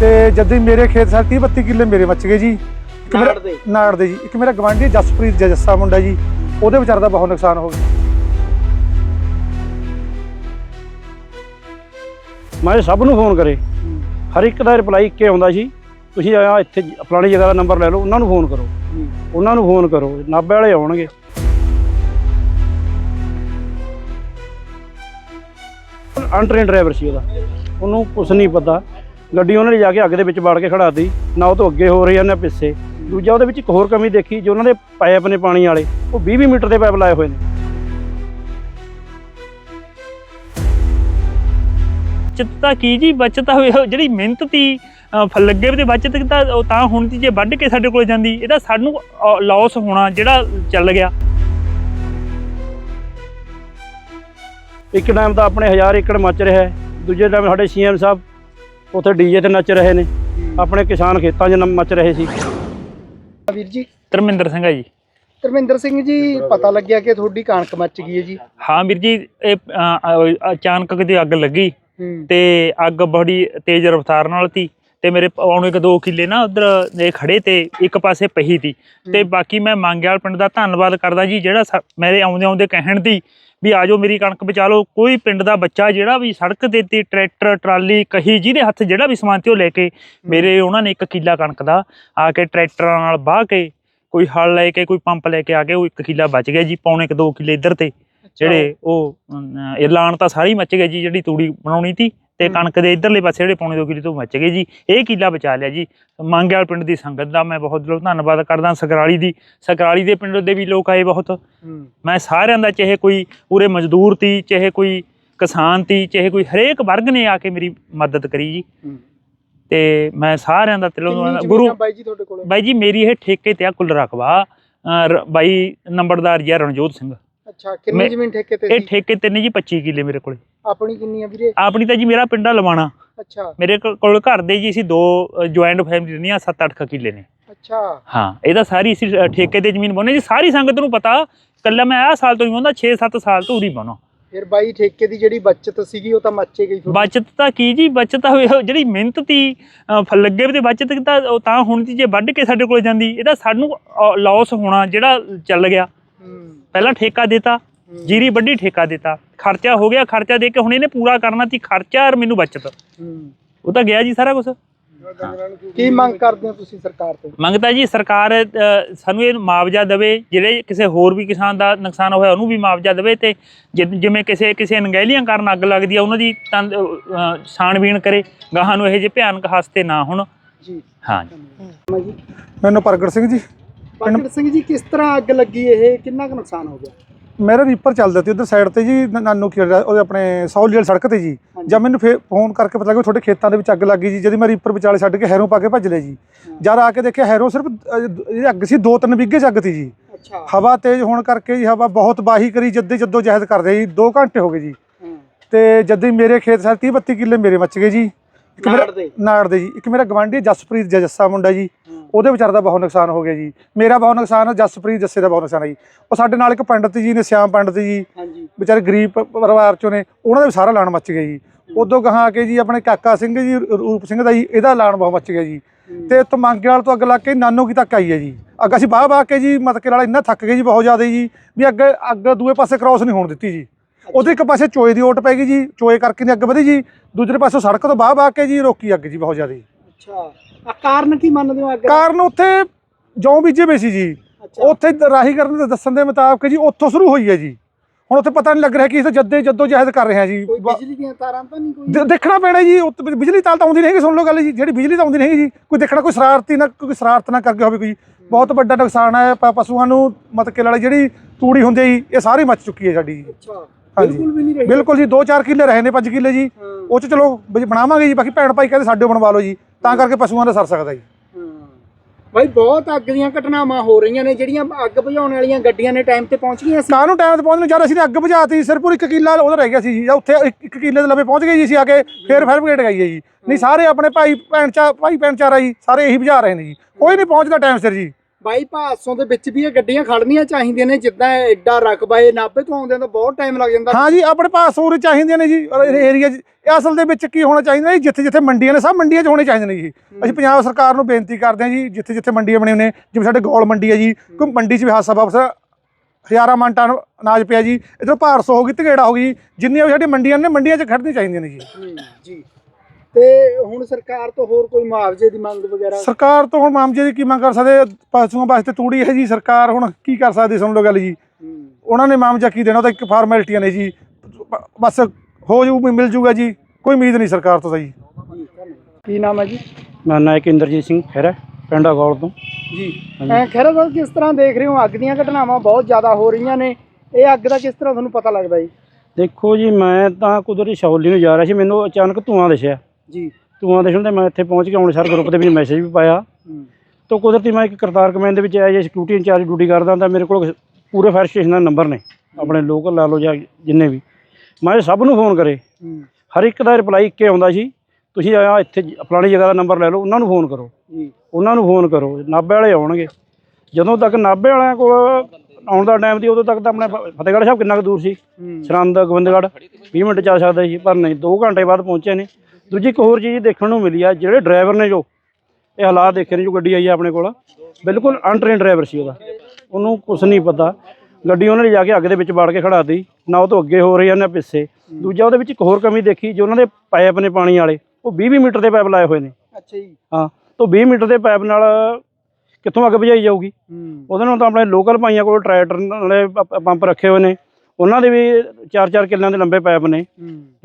ਤੇ ਜਦ ਹੀ ਮੇਰੇ ਖੇਤ ਸਾਰੇ 30 32 ਕਿੱਲੇ ਮੇਰੇ ਮੱਚ ਗਏ ਜੀ। ਇੱਕ ਮੇਰਾ- ਨਾੜ ਦੇ? ਨਾੜ ਦੇ ਜੀ। ਇੱਕ ਮੇਰਾ ਗਵਾਂਢੀ ਜਸਪ੍ਰੀਤ ਜੱਸਾ ਮੁੰਡਾ ਜੀ ਉਹਦੇ ਵਿਚਾਰ ਦਾ ਬਹੁਤ ਨੁਕਸਾਨ ਹੋ ਗਿਆ। ਮੈਂ ਸਭ ਨੂੰ ਫੋਨ ਕਰੇ। ਹਰ ਇੱਕ ਦਾ ਰਿਪਲਾਈ ਇੱਕੇ ਆਉਂਦਾ ਸੀ ਤੁਸੀਂ ਆ ਇੱਥੇ ਫਲਾਣੀ ਜਗ੍ਹਾ ਦਾ ਨੰਬਰ ਲੈ ਲਓ ਉਹਨਾਂ ਨੂੰ ਫੋਨ ਕਰੋ। ਉਹਨਾਂ ਨੂੰ ਫੋਨ ਕਰੋ ਨਾਭੇ ਵਾਲੇ ਆਉਣਗੇ। ਅਨਟ੍ਰੇਨ ਡਰਾਈਵਰ ਸੀ ਉਹਦਾ। ਉਹਨੂੰ ਕੁਝ ਨਹੀਂ ਪਤਾ। ਗੱਡੀ ਉਹਨੇ ਜਾ ਕੇ ਅੱਗ ਦੇ ਵਿੱਚ ਵੜ ਕੇ ਖੜਾਤੀ ਨਾ ਉਹ ਤੋਂ ਅੱਗੇ ਹੋ ਰਹੀ ਆ ਨਾ ਪਿੱਛੇ। ਦੂਜਾ ਉਹਦੇ ਵਿੱਚ ਇੱਕ ਹੋਰ ਕਮੀ ਦੇਖੀ ਜੋ ਉਹਨਾਂ ਦੇ ਪਾਈਪ ਨੇ ਪਾਣੀ ਵਾਲੇ। ਉਹ 20 20 ਮੀਟਰ ਦੇ ਪਾਈਪ ਲਾਏ ਹੋਏ ਨੇ। ਬਚਤ ਤਾਂ ਕੀ ਜੀ? ਬਚਤ ਉਹ ਜਿਹੜੀ ਮਿਹਨਤ ਤੀ ਲੱਗੇ ਤੇ ਬਚਤ ਤਾਂ ਉਹ ਤਾਂ ਹੁਣ ਤੀ ਜੇ ਵੱਢ ਕੇ ਸਾਡੇ ਕੋਲ ਜਾਂਦੀ ਇਹਦਾ ਸਾਨੂੰ ਲਾਸ ਹੋਣਾ ਜਿਹੜਾ ਚੱਲ ਗਿਆ। ਇੱਕ ਟਾਈਮ ਤਾਂ ਆਪਣੇ 1000 ਏਕੜ ਮੱਚ ਰਿਹਾ ਹੈ। ਦੂਜੇ ਟਾਈਮ ਸਾਡੇ ਸੀਐਮ ਸਾਹਿਬ ਉੱਥੇ ਡੀਜੇ ਤੇ ਨੱਚ ਰਹੇ ਨੇ। ਆਪਣੇ ਕਿਸਾਨ ਖੇਤਾਂ 'ਚ ਨ- ਮੱਚ ਰਹੇ ਸੀ। ਵੀਰ ਜੀ। ਧਰਮਿੰਦਰ ਸਿੰਘ ਆ ਜੀ। ਧਰਮਿੰਦਰ ਸਿੰਘ ਜੀ ਪਤਾ ਲੱਗਿਆ ਕਿ ਤੁਹਾਡੀ ਕਣਕ ਮੱਚ ਗਈ ਹੈ ਜੀ। ਹਾਂ ਵੀਰ ਜੀ ਇਹ ਅਚਾਨਕ ਕਿਤੇ ਅੱਗ ਲੱਗੀ ਹੂੰ। ਤੇ ਅੱਗ ਬੜੀ ਤੇਜ਼ ਰਫ਼ਤਾਰ ਨਾਲ ਤੀ ਤੇ ਮੇਰੇ ਪੌਣੇ ਕੁ ਦੋ ਕਿੱਲੇ ਨਾ ਉਧਰ ਦੇ ਖੜੇ ਤੇ ਇੱਕ ਪਾਸੇ ਪਹੀ ਤੀ। ਤੇ ਬਾਕੀ ਮੈਂ ਮੰਗਿਆਲ ਪਿੰਡ ਦਾ ਧੰਨਵਾਦ ਕਰਦਾ ਜੀ ਜਿਹੜਾ ਮੇਰੇ ਆਉਂਦੇ ਆਉਂਦੇ ਕਹਿਣ ਦੀ ਵੀ ਆਜੋ ਮੇਰੀ ਕਣਕ ਬਚਾ ਲਓ। ਕੋਈ ਪਿੰਡ ਦਾ ਬੱਚਾ ਜਿਹੜਾ ਵੀ ਸੜਕ ਦੇ ਤੇ ਟਰੈਕਟਰ ਟਰਾਲੀ ਕਹੀ ਜਿਹਦੇ ਹੱਥ ਜਿਹੜਾ ਵੀ ਸਮਾਨ ਤੇ ਉਹ ਲੈ ਕੇ ਮੇਰੇ ਉਹਨਾਂ ਨੇ ਇੱਕ ਕਿੱਲਾ ਕਣਕ ਦਾ ਆ ਕੇ ਟਰੈਕਟਰਾਂ ਨਾਲ ਬਾਹ ਕੇ ਕੋਈ ਹਲ ਲੈ ਕੇ ਕੋਈ ਪੰਪ ਲੈ ਕੇ ਆ ਕੇ ਉਹ ਇੱਕ ਕਿੱਲਾ ਬਚ ਗਿਆ ਜੀ ਪੌਣੇ ਕੁ ਦੋ ਕਿੱਲੇ ਇੱਧਰ ਤੇ। ਜਿਹੜੇ ਉਹ ਐਲਾਨ ਤਾਂ ਸਾਰੀ ਮੱਚ ਗਏ ਜੀ ਜਿਹੜੀ ਤੂੜੀ ਬਣਾਉਣੀ ਸੀ ਤੇ। ਕਣਕ ਦੇ ਇਧਰਲੇ ਪਾਸੇ ਜਿਹੜੇ ਪੌਣੇ ਦੋ ਕਿੱਲੇ ਤੋਂ ਮੱਚ ਗਏ ਜੀ ਇਹ ਕਿੱਲਾ ਬਚਾ ਲਿਆ ਜੀ। ਮੰਗਿਆਲ ਪਿੰਡ ਦੀ ਸੰਗਤ ਦਾ ਮੈਂ ਬਹੁਤ ਦਿਲੋਂ ਧੰਨਵਾਦ ਕਰਦਾ ਸਕਰਾਲੀ ਦੀ। ਸਕਰਾਲੀ ਦੇ ਪਿੰਡ ਦੇ ਵੀ ਲੋਕ ਆਏ ਬਹੁਤ। ਮੈਂ ਸਾਰਿਆਂ ਦਾ ਚਾਹੇ ਕੋਈ ਪੂਰੇ ਮਜ਼ਦੂਰ ਤੀ ਚਾਹੇ ਕੋਈ ਕਿਸਾਨ ਤੀ ਚਾਹੇ ਕੋਈ ਹਰੇਕ ਵਰਗ ਨੇ ਆ ਕੇ ਮੇਰੀ ਮਦਦ ਕਰੀ ਜੀ। ਤੇ ਮੈਂ ਸਾਰਿਆਂ ਦਾ ਕਿੰਨੀ ਗੁਰੂ ਬਾਈ ਜੀ ਤੁਹਾਡੇ ਕੋਲ? ਬਾਈ ਜੀ ਮੇਰੀ ਇਹ ਠੇਕੇ ਤੇ ਆ ਕੁੱਲ ਰਕਬਾ। ਬਾਈ ਨੰਬਰਦਾਰ ਜੀ ਰਣਜੋਤ ਸਿੰਘ। ਅੱਛਾ ਕਿੰਨੀ ਮੈਂ- ਜ਼ਮੀਨ ਠੇਕੇ ਤੇ ਇਹ ਸੀ? ਠੇਕੇ ਤੇ ਨੇ ਜੀ 25 ਕਿੱਲੇ ਮੇਰੇ ਕੋਲੇ। ਆਪਣੀ ਕਿੰਨੀ ਆ ਵੀਰੇ? ਆਪਣੀ ਤਾਂ ਜੀ ਮੇਰਾ ਪਿੰਡਾ ਲਵਾਣਾ। ਅੱਛਾ। ਮੇਰੇ ਕੋਲ- ਕੋਲ ਘਰ ਦੇ ਜੀ ਅਸੀਂ ਦੋ ਜੁਆਇੰਟ ਫੈਮਿਲੀ ਰਹਿੰਦੀਆਂ 7-8 ਕਿੱਲੇ ਨੇ। ਅੱਛਾ। ਹਾਂ ਇਹਦਾ ਸਾਰੀ ਅਸੀਂ ਅ, ਠੇਕੇ ਤੇ ਜ਼ਮੀਨ ਪਾਉਂਦੇ ਜੀ ਸਾਰੀ ਸੰਗਤ ਨੂੰ ਪਤਾ ਕੱਲਾ ਮੈਂ ਆਹ ਸਾਲ ਤੋਂ ਨਹੀਂ ਪਾਉਂਦਾ 6-7 ਸਾਲ ਤੋਂ ਉਰੀ ਪਾਉਣਾ ਫਿਰ ਬਾਈ ਠੇਕੇ ਦੀ ਜਿਹੜੀ ਬਚਤ ਸੀਗੀ ਉਹ ਤਾਂ ਮੱਚੇ ਗਈ ਤੁਹਾਡੀ। ਬਚਤ ਤਾਂ ਕੀ ਜੀ ਬਚਤ ਹੋਵੇ ਉਹ ਜਿਹੜੀ ਮਿਹਨਤ ਤੀ ਅ, ਫਲ ਲੱਗੇ ਵੀ ਤੇ ਬਚਤ ਤਾਂ ਉਹ ਤਾਂ ਹੁਣ ਤੀ ਜੇ ਵੱਢ ਕੇ ਸਾਡੇ ਕੋਲ ਜਾਂਦੀ ਇਹਦਾ ਸਾਨੂੰ ਲਾਸ ਹੋਣਾ ਜਿਹੜਾ ਚੱਲ ਗਿਆ। ਹੂੰ ਪਹਿਲਾਂ ਠੇਕਾ ਦਿੱਤਾ ਜੀਰੀ ਵੱਢੀ ਠੇਕਾ ਦਿੱਤਾ। ਖਰਚਾ ਹੋ ਗਿਆ ਖਰਚਾ ਦੇ ਕੇ ਹੁਣ ਇਹਨੇ ਪੂਰਾ ਕਰਨਾ ਤੀ ਖਰਚਾ ਔਰ ਮੈਨੂੰ ਬਚਤ। ਉਹ ਤਾਂ ਗਿਆ ਜੀ ਸਾਰਾ ਕੁਝ ਕੀ ਮੰਗ ਕਰਦੇ ਹੋ ਤੁਸੀਂ ਸਰਕਾਰ ਤੋਂ? ਮੰਗਤਾ ਜੀ ਸਰਕਾਰ ਸਾਨੂੰ ਇਹ ਮੁਆਵਜ਼ਾ ਦੇਵੇ ਜਿਹੜੇ ਕਿਸੇ ਹੋਰ ਵੀ ਕਿਸਾਨ ਦਾ ਨੁਕਸਾਨ ਹੋਇਆ ਉਹਨੂੰ ਵੀ ਮੁਆਵਜ਼ਾ ਦੇਵੇ ਤੇ ਜਿ- ਜਿਵੇਂ ਕਿਸੇ ਕਿਸੇ ਅਣਗਹਿਲੀਆਂ ਕਾਰਨ ਅੱਗ ਲੱਗਦੀ ਆ ਉਹਨਾਂ ਦੀ ਛਾਣਬੀਣ ਕਰੇ ਗਾਹਾਂ ਨੂੰ ਇਹੋ ਜਿਹੇ ਭਿਆਨਕ ਹਾਦਸੇ ਨਾ ਹੋਣ। ਜੀ। ਹਾਂ ਜੀ। ਮੈਨੂੰ ਪ੍ਰਗਟ ਸਿੰਘ ਜੀ। ਪ੍ਰਗਟ ਸਿੰਘ ਜੀ ਕਿਸ ਤਰ੍ਹਾਂ ਅੱਗ ਲੱਗੀ ਇਹ? ਕਿੰਨਾ ਕੁ ਨੁਕਸਾਨ ਹੋ ਗਿਆ? ਮੇਰਾ ਰੀਪਰ ਚੱਲਦਾ ਸੀ ਉਧਰ ਸਾਈਡ ਤੇ ਜੀ ਨਾਨੂ ਕੀ ਉਹਦੇ ਆਪਣੇ ਸੌਲੀ ਵਾਲੀ ਸੜਕ ਤੇ ਜੀ। ਜਦ ਮੈਨੂੰ ਫੇ ਫੋਨ ਕਰਕੇ ਪਤਾ ਲੱਗਾ ਤੁਹਾਡੇ ਖੇਤਾਂ ਦੇ ਵਿੱਚ ਅੱਗ ਲੱਗੀ ਜੀ ਜਦ ਮੈਂ ਰੀਪਰ ਵਿਚਾਲੇ ਛੱਡ ਕੇ ਹੈਰੋਂ ਪਾ ਕੇ ਭੱਜ ਲਿਆ ਜੀ। ਜਦ ਆ ਕੇ ਦੇਖਿਆ ਹੈਰੋਂ ਸਿਰਫ ਜਿਹੜੀ ਅੱਗ ਸੀ ਦੋ ਤਿੰਨ ਵਿਗੇ ਚ ਅੱਗ ਸੀ ਜੀ। ਅੱਛਾ। ਹਵਾ ਤੇਜ਼ ਹੋਣ ਕਰਕੇ ਜੀ ਹਵਾ ਬਹੁਤ ਬਾਹੀ ਕਰੀ ਜੱਦੇ ਜੱਦੋ ਜਹਿਦ ਕਰਦੇ ਜੀ 2 ਘੰਟੇ ਹੋ ਗਏ ਜੀ। ਤੇ ਜਦ ਮੇਰੇ ਖੇਤ ਸਾਰੇ 30 32 ਕਿੱਲੇ ਮੇਰੇ ਮੱਚ ਗਏ ਜੀ। ਇੱਕ ਮੇਰਾ ਨਾੜ ਦੇ? ਜੀ। ਇੱਕ ਮੇਰਾ ਗਵਾਂਢੀ ਜਸਪ੍ਰੀਤ ਜੱਸਾ ਮੁੰਡਾ ਜੀ। ਉਹਦੇ ਵਿਚਾਰ ਦਾ ਬਹੁਤ ਨੁਕਸਾਨ ਹੋ ਗਿਆ ਜੀ। ਮੇਰਾ ਬਹੁਤ ਨੁਕਸਾਨ ਜਸਪ੍ਰੀਤ ਜੱਸੇ ਦਾ ਬਹੁਤ ਨੁਕਸਾਨ ਹੈ ਜੀ। ਉਹ ਸਾਡੇ ਨਾਲ ਇੱਕ ਪੰਡਤ ਜੀ ਨੇ ਸਿਆਮ ਪੰਡਤ ਜੀ। ਵਿਚਾਰੇ ਗਰੀਬ ਪਰਿਵਾਰ ਚੋਂ ਨੇ ਉਹਨਾਂ ਦਾ ਵੀ ਸਾਰਾ ਲਾਣ ਮੱਚ ਗਿਆ ਜੀ। ਉਦੋਂ ਗਾਹਾਂ ਆ ਕੇ ਜੀ ਆਪਣੇ ਕਾਕਾ ਸਿੰਘ ਜੀ ਰੂਪ ਸਿੰਘ ਦਾ ਜੀ ਇਹਦਾ ਲਾਣ ਬਹੁਤ ਮੱਚ ਗਿਆ ਜੀ। ਹੂੰ। ਤੇ ਤੋਂ ਮੰਗੇ ਵਾਲ ਤੋਂ ਅੱਗ ਲੱਗ ਕੇ ਨਾਨੋ ਕੀ ਤੱਕ ਆਈ ਹੈ ਜੀ। ਅੱਗ ਅਸੀਂ ਬਾਹ ਬਾਹ ਕੇ ਜੀ ਮਤਕੇ ਵਾਲਾ ਇੰਨਾ ਥੱਕ ਗਏ ਜੀ ਬਹੁਤ ਜ਼ਿਆਦਾ ਜੀ ਵੀ ਅੱਗ ਅੱਗ ਦੂਏ ਪਾਸੇ ਕ੍ਰਾਸ ਨਹੀਂ ਹੋਣ ਦਿੱਤੀ ਜੀ। ਉਹਦੇ ਇੱਕ ਪਾਸੇ ਚੋਏ ਦੀ ਓਟ ਪੈ ਗਈ ਜੀ ਚੋਏ ਕਰਕੇ ਨਹੀਂ ਅੱਗ ਵਧੀ ਜੀ ਦੂਜੇ ਪਾਸੇ ਸੜਕ ਤੋਂ ਬਾਹ ਬਾਹ ਕੇ ਜੀ ਰੋਕੀ ਅੱਗ ਜੀ ਬਹੁਤ ਜ਼ਿਆਦਾ ਜੀ। ਅੱਛਾ। ਆ ਕਾਰਨ ਕੀ ਮੰਨਦੇ ਹੋ ਅੱਗ ਦਾ? ਕਾਰਨ ਉੱਥੇ ਜੌਂ ਬੀਜੇ ਪਏ ਸੀ ਜੀ। ਅੱਛਾ। ਉੱਥੇ ਰਾਹੀ ਕਰਨ ਦੇ ਦੱਸਣ ਦੇ ਮੁਤਾਬਕ ਜੀ ਉੱਥੋਂ ਸ਼ੁਰੂ ਹੋਈ ਹੈ ਜੀ। ਹੁਣ ਉੱਥੇ ਪਤਾ ਨਹੀਂ ਲੱਗ ਰਿਹਾ ਕਿ ਇਸ ਜੱਦੇ ਜੱਦੋ ਜਹਿਦ ਕਰ ਰਹੇ ਆ ਜੀ। ਕੋਈ ਬਿਜਲੀ ਦੀਆਂ ਤਾਰਾਂ ਤਾਂ ਨਹੀਂ ਕੋਈ? ਦੇ- ਦੇਖਣਾ ਪੈਣਾ ਜੀ ਉੱਤੇ ਬਿਜਲੀ ਤਾਲ ਤਾਂ ਆਉਂਦੀ ਨਹੀਂ ਹੈਗੀ ਸੁਣ ਲਓ ਗੱਲ ਜੀ। ਜਿਹੜੀ ਬਿਜਲੀ ਤਾਂ ਆਉਂਦੀ ਨਹੀਂ ਹੈਗੀ ਜੀ ਕੋਈ ਦੇਖਣਾ ਕੋਈ ਸ਼ਰਾਰਤੀ ਨਾ ਕੋਈ ਸ਼ਰਾਰਤ ਨਾ ਕਰਕੇ ਹੋਵੇ ਕੋਈ ਬਹੁਤ ਵੱਡਾ ਨੁਕਸਾਨ ਹੈ ਪ- ਪਸ਼ੂਆਂ ਨੂੰ ਮਤਕੇ ਵਾਲੀ ਜਿਹੜੀ ਤੂੜੀ ਹੁੰਦੀ ਹੈ ਜੀ ਇਹ ਸਾਰੀ ਮੱਚ ਚੁੱਕੀ ਹੈ ਸਾਡੀ ਜੀ। ਅੱਛਾ। ਹਾਂਜੀ। ਬਿਲਕੁਲ ਵੀ ਨਹੀਂ ਰਹੀ। ਬਿਲਕੁਲ ਜੀ 2-4 ਕਿੱਲੇ ਰਹੇ ਨੇ 5 ਕਿੱਲੇ ਜੀ। ਹਾਂ, ਉਹ ਚ ਚਲੋ ਬਣਾਵਾਂਗੇ ਜੀ ਬਾਕੀ ਭੈਣ ਭਾਈ ਕਹਿੰਦੇ ਸਾਡੇ ਬਣਵਾ ਲਓ ਜੀ। ਤਾਂ ਕਰਕੇ ਪਸ਼ੂਆਂ ਦਾ ਸਰ ਸਕਦਾ ਜੀ। ਬਾਈ ਬਹੁਤ ਅੱਗ ਦੀਆਂ ਘਟਨਾਵਾਂ ਹੋ ਰਹੀਆਂ ਨੇ ਜਿਹੜੀਆਂ ਅੱਗ ਬੁਝਾਉਣ ਵਾਲੀਆਂ ਗੱਡੀਆਂ ਨੇ ਟਾਈਮ ਤੇ ਪਹੁੰਚ ਗਈਆਂ ਸੀ ਕਾਹਨੂੰ ਟਾਈਮ ਤੇ ਪਹੁੰਚਣ ਨੂੰ ਜਦ ਅਸੀਂ ਨੇ ਅੱਗ ਬੁਝਾਤੀ ਸਿਰਪੁਰ ਇੱਕ ਕਿੱਲਾ ਉਹਦਾ ਰਹਿ ਗਿਆ ਸੀ ਜੀ। ਜਾਂ ਉੱਥੇ ਇੱਕ- ਇੱਕ ਕਿੱਲੇ ਦੇ ਲਵੇ ਪਹੁੰਚ ਗਏ ਜੀ ਅਸੀਂ ਆ ਕੇ ਫੇਰ ਫਾਇਰ ਬ੍ਰਿਗੇਡ ਗਈ ਹੈ ਜੀ। ਨਹੀਂ ਸਾਰੇ ਆਪਣੇ ਭਾਈ ਭੈਣ ਚਾ ਭਾਈ ਭੈਣ ਚਾਰਾ ਜੀ ਸਾਰੇ ਇਹੀ ਬੁਝਾ ਰਹੇ ਨੇ ਜੀ। ਕੋਈ ਨਹੀਂ ਪਹੁੰਚਦਾ ਟਾਈਮ ਸਿਰ ਜੀ। ਬਾਈ ਭਾਸੋਂ ਦੇ ਵਿੱਚ ਵੀ ਇਹ ਗੱਡੀਆਂ ਖੜਨੀਆਂ ਚਾਹੀਦੀਆਂ ਨੇ ਜਿੱਦਾਂ ਇਹ ਐਡਾ ਰਕਬਾ ਇਹ ਨਾਭੇ ਤੋਂ ਆਉਂਦੇ ਤਾਂ ਬਹੁਤ ਟਾਈਮ ਲੱਗ ਜਾਂਦਾ। ਹਾਂ ਜੀ ਆਪਣੇ ਪਾਸ ਹੋਰ ਚਾਹੀਦੀਆਂ ਨੇ ਜੀ ਏਰੀਆ 'ਚ ਇਹ ਅਸਲ ਦੇ ਵਿੱਚ ਕੀ ਹੋਣਾ ਚਾਹੀਦਾ ਜੀ ਜਿੱਥੇ ਜਿੱਥੇ ਮੰਡੀਆਂ ਨੇ ਸਭ ਮੰਡੀਆਂ 'ਚ ਹੋਣੇ ਚਾਹੀਦੇ ਨੇ ਜੀ। ਅਸੀਂ ਪੰਜਾਬ ਸਰਕਾਰ ਨੂੰ ਬੇਨਤੀ ਕਰਦੇ ਹਾਂ ਜੀ ਜਿੱਥੇ ਜਿੱਥੇ ਮੰਡੀਆਂ ਬਣੀਆਂ ਨੇ ਜਿਵੇਂ ਸਾਡੇ ਗੋਲ ਮੰਡੀ ਹੈ ਜੀ ਕੋਈ ਮੰਡੀ 'ਚ ਵੀ ਹਾਸਾ ਵਾਪਸ ਹਜ਼ਾਰਾਂ ਮਣ ਟਨ ਅਨਾਜ ਪਿਆ ਜੀ। ਇਧਰੋਂ ਭਾਰਸੋ ਹੋ ਗਈ ਧਗੇੜਾ ਹੋ ਗਈ ਜਿੰਨੀਆਂ ਵੀ ਸਾਡੀਆਂ ਮੰਡੀਆਂ ਨੇ ਮੰਡੀਆਂ 'ਚ ਖੜਨੀਆਂ ਚਾਹੀਦੀਆਂ ਨੇ ਜੀ। ਜੀ। ਤੇ ਹੁਣ ਸਰਕਾਰ ਤੋਂ ਹੋਰ ਕੋਈ ਮੁਆਵਜ਼ੇ ਦੀ ਮੰਗ ਵਗੈਰਾ? ਸਰਕਾਰ ਤੋਂ ਹੁਣ ਮਾਮਜੇ ਦੀ ਕੀ ਮੰਗ ਕਰ ਸਕਦੇ? ਪਸ਼ੂਆਂ ਵਾਸਤੇ ਤੂੜੀ ਹੈ ਜੀ ਸਰਕਾਰ ਹੁਣ ਕੀ ਕਰ ਸਕਦੀ ਸੁਣ ਲਓ ਗੱਲ ਜੀ? ਉਹਨਾਂ ਨੇ ਮਾਮਜਾ ਕੀ ਦੇਣਾ? ਉਹ ਤਾਂ ਇੱਕ ਫਾਰਮੈਲਿਟੀਆਂ ਨੇ ਜੀ। ਬਸ ਹੋ ਜੂ ਮਿਲ ਜੂਗਾ ਜੀ। ਕੋਈ ਉਮੀਦ ਨਹੀਂ ਸਰਕਾਰ ਤੋਂ ਤਾਂ ਜੀ। ਕੀ ਨਾਮ ਹੈ ਜੀ? ਮੈਂ ਨਾਇਕ ਇੰਦਰਜੀਤ ਸਿੰਘ ਖਹਿਰਾ ਪਿੰਡਾ ਗੌਲ ਤੋਂ। ਜੀ। ਐ ਖੈਰਾ ਸਾਹਿਬ ਕਿਸ ਤਰ੍ਹਾਂ ਦੇਖ ਰਹੇ ਹੋ? ਅੱਗ ਦੀਆਂ ਘਟਨਾਵਾਂ ਬਹੁਤ ਜ਼ਿਆਦਾ ਹੋ ਰਹੀਆਂ ਨੇ। ਇਹ ਅੱਗ ਦਾ ਕਿਸ ਤਰ੍ਹਾਂ ਤੁਹਾਨੂੰ ਪਤਾ ਲੱਗਦਾ ਜੀ? ਦੇਖੋ ਜੀ ਮੈਂ ਤਾਂ ਕੁਦਰਤੀ ਸ਼ੌਲੀ ਨੂੰ ਜਾ ਰਿਹਾ ਸੀ। ਮੈਨੂੰ ਅਚਾਨਕ ਧੂਆਂ ਦਿਸਿਆ। ਜੀ। ਧੂਆਂ ਦਿਸਣ ਤੇ ਮੈਂ ਇੱਥੇ ਪਹੁੰਚ ਕੇ ਹੁਣ ਸਰ ਗਰੁੱਪ ਦੇ ਵਿੱਚ ਮੈਸੇਜ ਵੀ ਪਾਇਆ। ਤਾਂ ਕੁਦਰਤੀ ਮੈਂ ਇੱਕ ਕਰਤਾਰ ਕਮੈਨ ਦੇ ਵਿੱਚ as a security incharge duty ਕਰਦਾ ਤਾਂ ਮੇਰੇ ਕੋਲ ਪੂਰੇ ਫਾਇਰ ਸਟੇਸ਼ਨ ਦਾ ਨੰਬਰ ਨੇ ਆਪਣੇ ਲੋਕਲ ਲਾ ਲਓ ਜਾਂ ਜਿੰਨੇ ਵੀ। ਮੈਂ ਸਭ ਨੂੰ ਫੋਨ ਕਰੇ। ਹਰ ਇੱਕ ਦਾ ਰਿਪਲਾਈ ਇੱਕੇ ਆਉਂਦਾ ਸੀ। ਤੁਸੀਂ ਆ ਇੱਥੇ ਜ- ਫਲਾਣੀ ਜਗ੍ਹਾ ਦਾ ਨੰਬਰ ਲੈ ਲਓ ਉਹਨਾਂ ਨੂੰ ਫੋਨ ਕਰੋ। ਜੀ। ਉਹਨਾਂ ਨੂੰ ਫੋਨ ਕਰੋ ਨਾਭੇ ਵਾਲੇ ਆਉਣਗੇ। ਜਦੋਂ ਤੱਕ ਨਾਭੇ ਵਾਲਿਆਂ ਕੋਲ ਆਉਣ ਦਾ ਟਾਈਮ ਸੀ ਉਦੋਂ ਤੱਕ ਤਾਂ ਆਪਣੇ ਫਤਿਹਗੜ੍ਹ ਸਾਹਿਬ ਕਿੰਨਾ ਕੁ ਦੂਰ ਸੀ? ਸਰੰਦ ਗੋਬਿੰਦਗੜ੍ਹ 20 ਮਿੰਟ ਚ ਆ ਸਕਦਾ ਸੀ ਪਰ ਨਹੀਂ 2 ਘੰਟੇ ਬਾਅਦ ਪਹੁੰਚੇ ਨੇ। ਦੂਜੀ ਇੱਕ ਹੋਰ ਚੀਜ਼ ਦੇਖਣ ਨੂੰ ਮਿਲੀ ਆ ਜਿਹੜੇ ਡਰਾਈਵਰ ਨੇ ਜੋ ਇਹ ਹਾਲਾਤ ਦੇਖੇ ਨੇ ਜੋ ਗੱਡੀ ਆਈ ਆ ਆਪਣੇ ਕੋਲ ਬਿਲਕੁਲ ਅਨਟ੍ਰੇਨ ਡਰਾਈਵਰ ਸੀ ਉਹਦਾ। ਉਹਨੂੰ ਕੁਝ ਨਹੀਂ ਪਤਾ। ਗੱਡੀ ਉਹਨਾਂ ਨੇ ਜਾ ਕੇ ਅੱਗ ਦੇ ਵਿੱਚ ਵਾੜ ਕੇ ਖੜਾਤੀ ਨਾ ਉਹ ਤੋਂ ਅੱਗੇ ਹੋ ਰਹੀ ਆ ਨਾ ਪਿੱਛੇ। ਦੂਜਾ ਉਹਦੇ ਵਿੱਚ ਇੱਕ ਹੋਰ ਕਮੀ ਦੇਖੀ ਜੋ ਉਹਨਾਂ ਦੇ ਪਾਈਪ ਨੇ ਪਾਣੀ ਵਾਲੇ ਉਹ 20 ਮਿੰਟ ਦੇ ਪਾਈਪ ਲਾਏ ਹੋਏ ਨੇ। ਅੱਛਾ ਜੀ। ਹਾਂ ਤੋਂ 20 ਮੀਟਰ ਦੇ ਪਾਈਪ ਨਾਲ ਕਿੱਥੋਂ ਅੱਗ ਬੁਝਾਈ ਜਾਊਗੀ? ਉਹਦੇ ਨਾਲ ਤਾਂ ਆਪਣੇ ਲੋਕਲ ਭਾਈਆਂ ਕੋਲ ਟਰੈਕਟਰ ਵਾਲੇ ਪੰਪ ਰੱਖੇ ਹੋਏ ਨੇ। ਉਹਨਾਂ ਦੇ ਵੀ 4-4 ਕਿੱਲਿਆਂ ਦੇ ਲੰਬੇ ਪਾਈਪ ਨੇ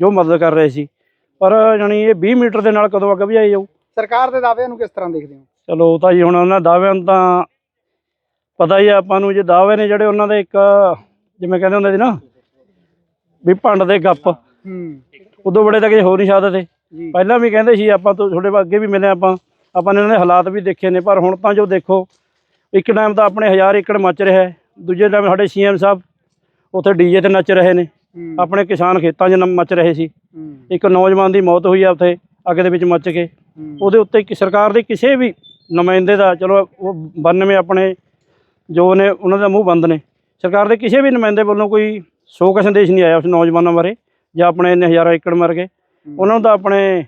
ਜੋ ਮਦਦ ਕਰ ਰਹੇ ਸੀ। ਪਰ ਜਾਣੀ ਇਹ 20 ਮੀਟਰ ਦੇ ਨਾਲ ਕਦੋਂ ਅੱਗ ਬੁਝਾਈ ਜਾਊ? ਸਰਕਾਰ ਦੇ ਦਾਅਵਿਆਂ ਨੂੰ ਕਿਸ ਤਰ੍ਹਾਂ ਦੇਖਦੇ ਹੋ? ਚਲੋ ਉਹ ਤਾਂ ਜੀ ਹੁਣ ਉਹਨਾਂ ਦਾਅਵਿਆਂ ਨੂੰ ਤਾਂ ਪਤਾ ਹੀ ਆ ਆਪਾਂ ਨੂੰ ਜੇ ਦਾਅਵੇ ਨੇ ਜਿਹੜੇ ਉਹਨਾਂ ਦੇ ਇੱਕ ਜਿਵੇਂ ਕਹਿੰਦੇ ਹੁੰਦੇ ਸੀ ਨਾ ਵੀ ਭੰਡ ਦੇ ਗੱਪ। ਹੂੰ। ਉਦੋਂ ਬੜੇ ਤਾਂ ਕਿਸੇ ਹੋ ਨਹੀਂ ਸਕਦੇ ਜੀ। ਪਹਿਲਾਂ ਵੀ ਕਹਿੰਦੇ ਸੀ ਆਪਾਂ ਤੋਂ ਤੁਹਾਡੇ ਅੱਗੇ ਵੀ ਮਿਲੇ ਆਪਾਂ। ਆਪਾਂ ਨੇ ਇਹਨਾਂ ਦੇ ਹਾਲਾਤ ਵੀ ਦੇਖੇ ਨੇ ਪਰ ਹੁਣ ਤਾਂ ਜੋ ਦੇਖੋ ਇੱਕ ਟਾਈਮ ਤਾਂ ਆਪਣੇ ਹਜ਼ਾਰ ਏਕੜ ਮੱਚ ਰਿਹਾ ਹੈ। ਦੂਜੇ ਟਾਈਮ ਸਾਡੇ ਸੀਐਮ ਸਾਹਿਬ ਉੱਥੇ ਡੀਜੇ ਤੇ ਨੱਚ ਰਹੇ ਨੇ। ਆਪਣੇ ਕਿਸਾਨ ਖੇਤਾਂ 'ਚ ਮੱਚ ਰਹੇ ਸੀ। ਇੱਕ ਨੌਜਵਾਨ ਦੀ ਮੌਤ ਹੋਈ ਆ ਉੱਥੇ ਅੱਗ ਦੇ ਵਿੱਚ ਮੱਚ ਕੇ। ਉਹਦੇ ਉੱਤੇ ਕਿ ਸਰਕਾਰ ਦੇ ਕਿਸੇ ਵੀ ਨੁਮਾਇੰਦੇ ਦਾ ਚਲੋ ਉਹ 92 ਆਪਣੇ ਜੋ ਨੇ ਉਹਨਾਂ ਦਾ ਮੂੰਹ ਬੰਦ ਨੇ। ਸਰਕਾਰ ਦੇ ਕਿਸੇ ਵੀ ਨੁਮਾਇੰਦੇ ਵੱਲੋਂ ਕੋਈ ਸ਼ੋਕ ਸੰਦੇਸ਼ ਨਹੀਂ ਆਇਆ ਉਸ ਨੌਜਵਾਨਾਂ ਬਾਰੇ ਜਾਂ ਆਪਣੇ ਇੰਨੇ ਹਜ਼ਾਰਾਂ ਏਕੜ ਮਰ ਗਏ। ਉਹਨਾਂ ਨੂੰ ਤਾਂ ਆਪਣੇ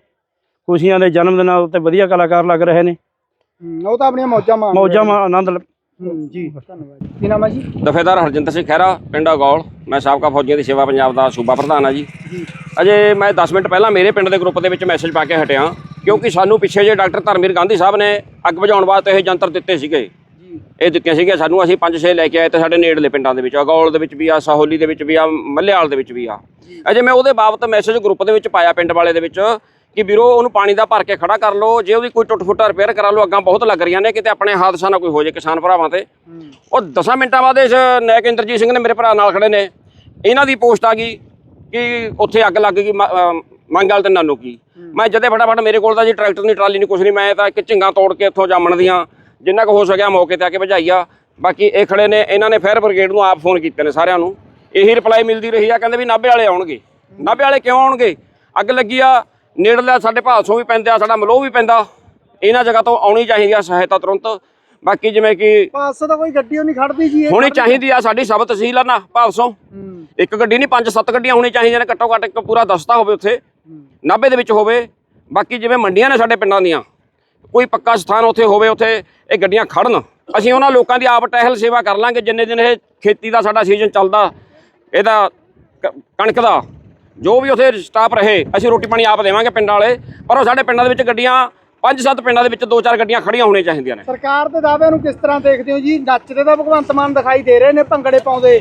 ਖੁਸ਼ੀਆਂ ਦੇ ਜਨਮ ਦਿਨਾਂ ਉੱਤੇ ਵਧੀਆ ਕਲਾਕਾਰ ਲੱਗ ਰਹੇ ਨੇ। ਉਹ ਤਾਂ ਆਪਣੀਆਂ ਮੌਜਾਂ ਮਾਣ ਮੌਜਾਂ ਆਨੰਦ ਹੂੰ, ਜੀ ਧੰਨਵਾਦ ਜੀ। ਕੀ ਨਾਮ ਹੈ ਜੀ? ਦਫੇਦਾਰ ਹਰਜਿੰਦਰ ਸਿੰਘ ਖਹਿਰਾ ਪਿੰਡ ਅਗੌਲ। ਮੈਂ ਸਾਬਕਾ ਫੌਜੀਆਂ ਦੀ ਸੇਵਾ ਪੰਜਾਬ ਦਾ ਸੂਬਾ ਪ੍ਰਧਾਨ ਆ ਜੀ। ਅਜੇ ਮੈਂ 10 ਮਿੰਟ ਪਹਿਲਾਂ ਮੇਰੇ ਪਿੰਡ ਦੇ ਗਰੁੱਪ ਦੇ ਵਿੱਚ ਮੈਸੇਜ ਪਾ ਕੇ ਹਟਿਆ ਕਿਉਂਕਿ ਸਾਨੂੰ ਪਿੱਛੇ ਜੇ ਡਾਕਟਰ ਧਰਮਵੀਰ ਗਾਂਧੀ ਸਾਹਿਬ ਨੇ ਅੱਗ ਬੁਝਾਉਣ ਵਾਸਤੇ ਇਹ ਯੰਤਰ ਦਿੱਤੇ ਸੀਗੇ। ਜੀ। ਇਹ ਦਿੱਤੀਆਂ ਸੀਗੀਆਂ ਸਾਨੂੰ ਅਸੀਂ 5-6 ਲੈ ਕੇ ਆਏ ਤੇ ਸਾਡੇ ਨੇੜਲੇ ਪਿੰਡਾਂ ਦੇ ਵਿੱਚ ਅਗੌਲ ਦੇ ਵਿੱਚ ਵੀ ਆ ਸਾਹੌਲੀ ਦੇ ਵਿੱਚ ਵੀ ਆ ਮੱਲੇਵਾਲ ਦੇ ਵਿੱਚ ਵੀ ਆ। ਅਜੇ ਮੈਂ ਉਹਦੇ ਬਾਬਤ ਮੈਸੇਜ ਗਰੁੱਪ ਦੇ ਵਿੱਚ ਪਾਇਆ ਪਿੰਡ ਵਾਲੇ ਦੇ ਵਿੱਚ ਕਿ ਵੀਰੋ ਉਹਨੂੰ ਪਾਣੀ ਦਾ ਭਰ ਕੇ ਖੜਾ ਕਰ ਲਓ, ਜੇ ਉਹਦੀ ਕੋਈ ਟੁੱਟ ਫੁੱਟਾ ਰਿਪੇਅਰ ਕਰਾ ਲਓ, ਅੱਗਾਂ ਬਹੁਤ ਲੱਗ ਰਹੀਆਂ ਨੇ, ਕਿਤੇ ਆਪਣੇ ਹਾਦਸਾ ਨਾ ਕੋਈ ਹੋ ਜਾਏ ਕਿਸਾਨ ਭਰਾਵਾਂ ਤੇ। ਉਹ 10 ਮਿੰਟਾਂ ਬਾਅਦ ਇਸ ਨਾਇਕ ਇੰਦਰਜੀਤ ਸਿੰਘ ਨੇ ਮੇਰੇ ਭਰਾ ਨਾਲ ਖੜੇ ਨੇ। ਇਹਨਾਂ ਦੀ ਪੋਸਟ ਆ ਗਈ ਕਿ ਉੱਥੇ ਅੱਗ ਲੱਗ ਗਈ, ਮ- ਅਮ ਮੰਗਲ ਤੇ ਨਾਨੂ ਕੀ। ਮੈਂ ਜਦੇ ਫਟਾਫਟ ਮੇਰੇ ਕੋਲ ਤਾਂ ਜੀ ਟਰੈਕਟਰ ਨਹੀਂ ਟਰਾਲੀ ਨਹੀਂ, ਕੁਛ ਨਹੀਂ, ਮੈਂ ਤਾਂ ਇੱਕ ਝਿੰਗਾ ਤੋੜ ਕੇ ਇੱਥੋਂ ਜਾਮਣ ਦੀਆਂ, ਜਿੰਨਾ ਕੁ ਹੋ ਸਕਿਆ ਮੌਕੇ ਤੇ ਆ ਕੇ ਭਜਾਈ ਆ ਬਾਕੀ ਇਹ ਖੜੇ ਨੇ, ਇਹਨਾਂ ਨੇ ਫਾਇਰ ਬ੍ਰਿਗੇਡ ਨੂੰ ਆਪ ਫੋਨ ਕੀਤੇ ਨੇ ਸਾਰਿਆਂ ਨੂੰ। ਇਹੀ ਰਿਪਲਾਈ ਮਿਲਦੀ ਰਹੀ ਆ, ਕਹਿੰਦੇ ਵੀ ਨਾਭੇ ਵਾਲੇ ਆਉਣਗੇ। ਨਾਭੇ ਵਾਲੇ ਕਿਉਂ ਆਉਣਗੇ? ਅੱਗ ਲੱਗੀ ਆ ਨੇੜਲਾ ਸਾਡੇ ਭਾਲਸੋਂ ਵੀ ਪੈਂਦਾ ਆ ਸਾਡਾ ਮਲੋਹ ਵੀ ਪੈਂਦਾ। ਇਹਨਾਂ ਜਗ੍ਹਾ ਤੋਂ ਆਉਣੀ ਚਾਹੀਦੀ ਆ ਸਹਾਇਤਾ ਤੁਰੰਤ। ਬਾਕੀ ਜਿਵੇਂ ਕਿ ਪਾਸੋਂ ਤਾਂ ਕੋਈ ਗੱਡੀ ਓ ਨਹੀਂ ਖੜਦੀ ਜੀ ਹੋਣੀ ਚਾਹੀਦੀ ਆ ਸਾਡੀ ਸਬ ਤਹਿਸੀਲ ਆ ਨਾ ਭਾਵਸੋਂ ਇੱਕ ਗੱਡੀ ਨਹੀਂ ਪੰਜ ਸੱਤ ਗੱਡੀਆਂ ਹੋਣੀਆਂ ਚਾਹੀਦੀਆਂ ਨੇ ਘੱਟੋ ਘੱਟ ਇੱਕ ਪੂਰਾ ਦਸਤਾ ਹੋਵੇ ਉੱਥੇ। ਨਾਭੇ ਦੇ ਵਿੱਚ ਹੋਵੇ। ਬਾਕੀ ਜਿਵੇਂ ਮੰਡੀਆਂ ਨੇ ਸਾਡੇ ਪਿੰਡਾਂ ਦੀਆਂ ਕੋਈ ਪੱਕਾ ਸਥਾਨ ਉੱਥੇ ਹੋਵੇ ਉੱਥੇ ਇਹ ਗੱਡੀਆਂ ਖੜਨ। ਅਸੀਂ ਉਹਨਾਂ ਲੋਕਾਂ ਦੀ ਆਪ ਟਹਿਲ ਸੇਵਾ ਕਰ ਲਾਂਗੇ ਜਿੰਨੇ ਦਿਨ ਇਹ ਖੇਤੀ ਦਾ ਸਾਡਾ ਸੀਜ਼ਨ ਚੱਲਦਾ ਇਹਦਾ ਕਣਕ ਦਾ। ਜੋ ਵੀ ਉੱਥੇ ਸਟਾਫ ਰਹੇ ਅਸੀਂ ਰੋਟੀ ਪਾਣੀ ਆਪ ਦੇਵਾਂਗੇ ਪਿੰਡਾਂ ਵਾਲੇ ਪਰ ਉਹ ਸਾਡੇ ਪਿੰਡਾਂ ਦੇ ਵਿੱਚ ਗੱਡੀਆਂ ਪੰਜ ਸੱਤ ਪਿੰਡਾਂ ਦੇ ਵਿੱਚ ਦੋ ਚਾਰ ਗੱਡੀਆਂ ਖੜੀਆਂ ਹੋਣੀਆਂ ਚਾਹੀਦੀਆਂ ਨੇ। ਸਰਕਾਰ ਦੇ ਦਾਅਵਿਆਂ ਨੂੰ ਕਿਸ ਤਰ੍ਹਾਂ ਦੇਖਦੇ ਹੋ ਜੀ? ਨੱਚਦੇ ਤਾਂ ਭਗਵੰਤ ਮਾਨ ਦਿਖਾਈ ਦੇ ਰਹੇ ਨੇ ਭੰਗੜੇ ਪਾਉਂਦੇ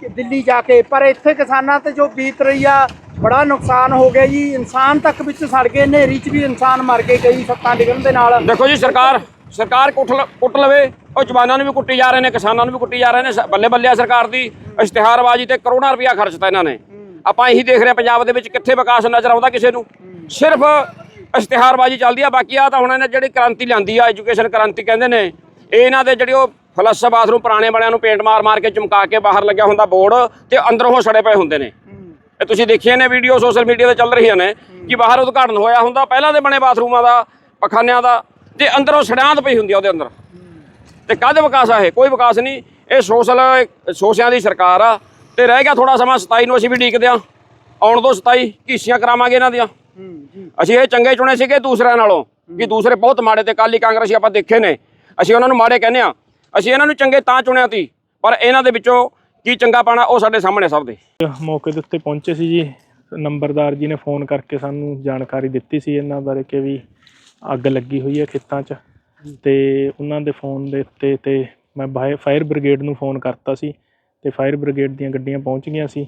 ਕਿ ਦਿੱਲੀ ਜਾ ਕੇ ਪਰ ਇੱਥੇ ਕਿਸਾਨਾਂ ਤੇ ਜੋ ਬੀਤ ਰਹੀ ਆ ਬੜਾ ਨੁਕਸਾਨ ਹੋ ਗਿਆ ਜੀ। ਇਨਸਾਨ ਤੱਕ ਵਿੱਚ ਸੜ ਗਏ ਹਨੇਰੀ 'ਚ ਵੀ ਇਨਸਾਨ ਮਰ ਗਏ ਕਈ ਸੱਤਾਂ ਡਿੱਗਣ ਦੇ ਨਾਲ। ਦੇਖੋ ਜੀ ਸਰਕਾਰ ਸਰਕਾਰ ਕੁੱਟ ਲਵੇ ਉਹ ਜਵਾਨਾਂ ਨੂੰ ਵੀ ਕੁੱਟੀ ਜਾ ਰਹੇ ਨੇ ਕਿਸਾਨਾਂ ਨੂੰ ਵੀ ਕੁੱਟੀ ਜਾ ਰਹੇ ਨੇ ਬੱਲੇ ਬੱਲੇ ਸਰਕਾਰ ਦੀ। ਇਸ਼ਤਿਹਾਰਬਾਜ਼ੀ ਤੇ ਕਰੋੜਾਂ ਰੁਪਇਆ ਖਰਚਤਾ ਇਹਨਾਂ ਨੇ। ਆਪਾਂ ਇਹੀ ਦੇਖ ਰਹੇ ਹਾਂ ਪੰਜਾਬ ਦੇ ਵਿੱਚ ਕਿੱਥੇ ਵਿਕਾਸ ਨਜ਼ਰ ਆਉਂਦਾ ਕਿਸੇ ਨੂੰ। ਸਿਰਫ ਇਸ਼ਤਿਹਾਰਬਾਜ਼ੀ ਚੱਲਦੀ ਆ ਬਾਕੀ ਆ ਤਾਂ ਹੁਣ ਇਹਨੇ ਜਿਹੜੀ ਕ੍ਰਾਂਤੀ ਲਿਆਂਦੀ ਆ ਐਜੂਕੇਸ਼ਨ ਕ੍ਰਾਂਤੀ ਕਹਿੰਦੇ ਨੇ ਇਹ ਇਹਨਾਂ ਦੇ ਜਿਹੜੀ ਉਹ ਫਲਸ਼ ਬਾਥਰੂਮ ਪੁਰਾਣੇ ਵਾਲਿਆਂ ਨੂੰ ਪੇਂਟ ਮਾਰ ਮਾਰ ਕੇ ਚਮਕਾ ਕੇ ਬਾਹਰ ਲੱਗਿਆ ਹੁੰਦਾ ਬੋਰਡ ਤੇ ਅੰਦਰੋਂ ਉਹ ਸੜੇ ਪਏ ਹੁੰਦੇ ਨੇ। ਇਹ ਤੁਸੀਂ ਦੇਖੀਆਂ ਨੇ ਵੀਡੀਓ ਸੋਸ਼ਲ ਮੀਡੀਆ ਤੇ ਚੱਲ ਰਹੀਆਂ ਨੇ ਕਿ ਬਾਹਰ ਉਦਘਾਟਨ ਹੋਇਆ ਹੁੰਦਾ ਪਹਿਲਾਂ ਦੇ ਬਣੇ ਬਾਥਰੂਮਾਂ ਦਾ ਪਖਾਨਿਆਂ ਦਾ ਤੇ ਅੰਦਰੋਂ ਸੜਿਆਂਦ ਪਈ ਹੁੰਦੀ ਆ ਉਹਦੇ ਅੰਦਰ। ਤੇ ਕਾਹਦੇ ਵਿਕਾਸ ਆ ਇਹ? ਕੋਈ ਵਿਕਾਸ ਨਹੀਂ। ਇਹ ਸੋਸ਼ਲ ਸੋਸਿਆਂ ਦੀ ਸਰਕਾਰ ਆ ਤੇ ਰਹਿ ਗਿਆ ਥੋੜਾ ਸਮਾਂ 27 ਨੂੰ ਅਸੀਂ ਵੀ ਡੀਕਦੇ ਆ ਆਉਣ ਤੋਂ 27 ਕੀਸੀਆਂ ਕਰਾਵਾਂਗੇ ਇਹਨਾਂ ਦੀਆਂ। ਹੂੰ ਜੀ। ਅਸੀਂ ਇਹ ਚੰਗੇ ਚੁਣੇ ਸੀਗੇ ਦੂਸਰਿਆਂ ਨਾਲੋਂ ਕਿ ਦੂਸਰੇ ਬਹੁਤ ਮਾੜੇ ਤੇ ਕਾਲੀ ਕਾਂਗਰਸੀ ਆਪਾਂ ਦੇਖੇ ਨੇ। ਅਸੀਂ ਉਹਨਾਂ ਨੂੰ ਮਾੜੇ ਕਹਿੰਦੇ ਆ ਅਸੀਂ ਇਹਨਾਂ ਨੂੰ ਚੰਗੇ ਤਾਂ ਚੁਣਿਆ ਤੀ ਪਰ ਇਹਨਾਂ ਦੇ ਵਿੱਚੋਂ ਕੀ ਚੰਗਾ ਪਾਣਾ ਉਹ ਸਾਡੇ ਸਾਹਮਣੇ ਸਭ ਦੇ। ਮੌਕੇ ਦੇ ਉੱਤੇ ਪਹੁੰਚੇ ਸੀ ਜੀ। ਨੰਬਰਦਾਰ ਜੀ ਨੇ ਫੋਨ ਕਰਕੇ ਸਾਨੂੰ ਜਾਣਕਾਰੀ ਦਿੱਤੀ ਸੀ ਇਹਨਾਂ ਬਾਰੇ ਕਿ ਵੀ ਅੱਗ ਲੱਗੀ ਹੋਈ ਹੈ ਖੇਤਾਂ 'ਚ। ਤੇ ਉਹਨਾਂ ਦੇ ਫੋਨ ਦੇ ਉੱਤੇ ਤੇ ਮੈਂ ਫਾਇਰ ਬ੍ਰਿਗੇਡ ਨੂੰ ਫੋਨ ਕਰਤਾ ਸੀ। ਤੇ ਫਾਇਰ ਬ੍ਰਿਗੇਡ ਦੀਆਂ ਗੱਡੀਆਂ ਪਹੁੰਚ ਗਈਆਂ ਸੀ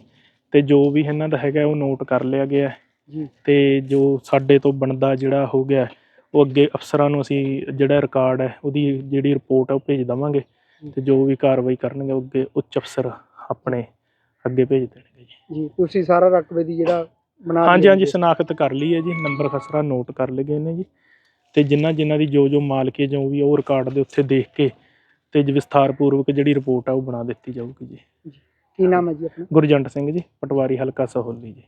ਤੇ ਜੋ ਵੀ ਇਹਨਾਂ ਦਾ ਹੈਗਾ ਉਹ ਨੋਟ ਕਰ ਲਿਆ ਗਿਆ। ਜੀ। ਤੇ ਜੋ ਸਾਡੇ ਤੋਂ ਬਣਦਾ ਜਿਹੜਾ ਹੋ ਗਿਆ ਉਹ ਅੱਗੇ ਅਫਸਰਾਂ ਨੂੰ ਅਸੀਂ ਜਿਹੜਾ ਰਿਕਾਰਡ ਹੈ ਉਹਦੀ ਜਿਹੜੀ ਰਿਪੋਰਟ ਹੈ ਉਹ ਭੇਜ ਦਵਾਂਗੇ। ਤੇ ਜੋ ਵੀ ਕਾਰਵਾਈ ਕਰਨਗੇ ਉਹ ਅੱਗੇ ਉੱਚ ਅਫਸਰ ਆਪਣੇ ਅੱਗੇ ਭੇਜ ਦੇਣਗੇ ਜੀ। ਜੀ ਤੁਸੀਂ ਸਾਰਾ ਰਕਬੇ ਦੀ ਜਿਹੜਾ ਬਣਾ ਹਾਂਜੀ ਹਾਂਜੀ। ਸ਼ਨਾਖਤ ਕਰ ਲਈ ਹੈ ਜੀ ਨੰਬਰ ਖਸਰਾ ਨੋਟ ਕਰ ਲਏ ਗਏ ਨੇ ਜੀ। ਤੇ ਜਿਨ੍ਹਾਂ ਜਿਨ੍ਹਾਂ ਦੀ ਜੋ ਜੋ ਮਾਲਕੀ ਜੋ ਵੀ ਉਹ ਰਿਕਾਰਡ ਦੇ ਉੱਤੇ ਦੇਖ ਕੇ ਤੇ ਜੀ ਵਿਸਥਾਰਪੂਰਵਕ ਜਿਹੜੀ ਰਿਪੋਰਟ ਆ ਉਹ ਬਣਾ ਦਿੱਤੀ ਜਾਊਗੀ ਜੀ। ਕੀ ਨਾਮ ਹੈ ਜੀ ਆਪਣਾ? ਗੁਰਜੰਟ ਸਿੰਘ ਜੀ ਪਟਵਾਰੀ ਹਲਕਾ ਸਹੋਲੀ ਜੀ।